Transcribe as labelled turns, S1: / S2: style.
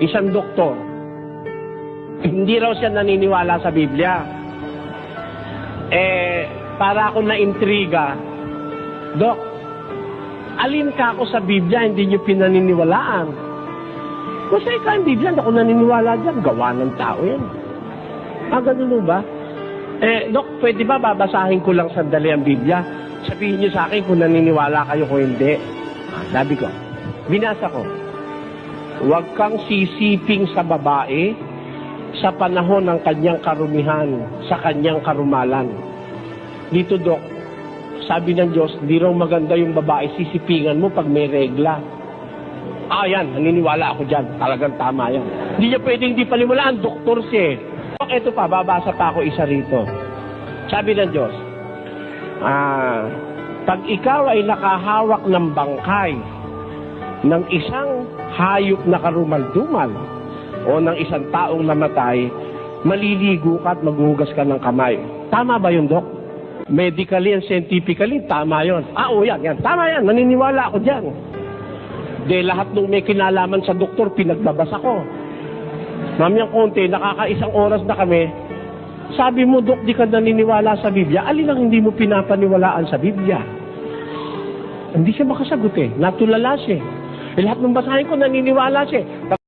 S1: isang doktor, hindi raw siya naniniwala sa Biblia. Eh, para ako na-intriga, Dok, alin ka ako sa Biblia hindi niyo pinaniniwalaan? Kasi ikaw ang Biblia, hindi ako naniniwala dyan. Gawa ng tao yan. Ah, ganun ba? Eh, Dok, pwede ba babasahin ko lang sandali ang Biblia? Sabihin niyo sa akin kung naniniwala kayo o hindi. Ah, sabi ko, binasa ko, huwag kang sisiping sa babae sa panahon ng kanyang karumihan, sa kanyang karumalan. Dito, Dok, sabi ng Diyos, di raw maganda yung babae, sisipingan mo pag may regla. Ah, yan, naniniwala ako dyan. Talagang tama yan. Hindi niya pwedeng di paniwalaan, doktor siya eh. Dok, Ito pa, babasa pa ako isa rito. Sabi ng Diyos, ah, pag ikaw ay nakahawak ng bangkay ng isang hayop na karumaldumal o ng isang taong namatay, maliligo ka at maghuhugas ka ng kamay. Tama ba yun, Dok? Medically and scientifically, tama yon. Ah, oo, yan, yan. Tama yan. Naniniwala ako dyan. De, lahat ng may kinalaman sa doktor, pinagbabasa ko. Mamayang konti, nakakaisang oras na kami, sabi mo, Dok, di ka naniniwala sa Biblia. Alin ang hindi mo pinapaniwalaan sa Biblia? Hindi siya makasagot eh. Natulala siya. eh. Eh, lahat ng basahin ko, naniniwala siya. eh.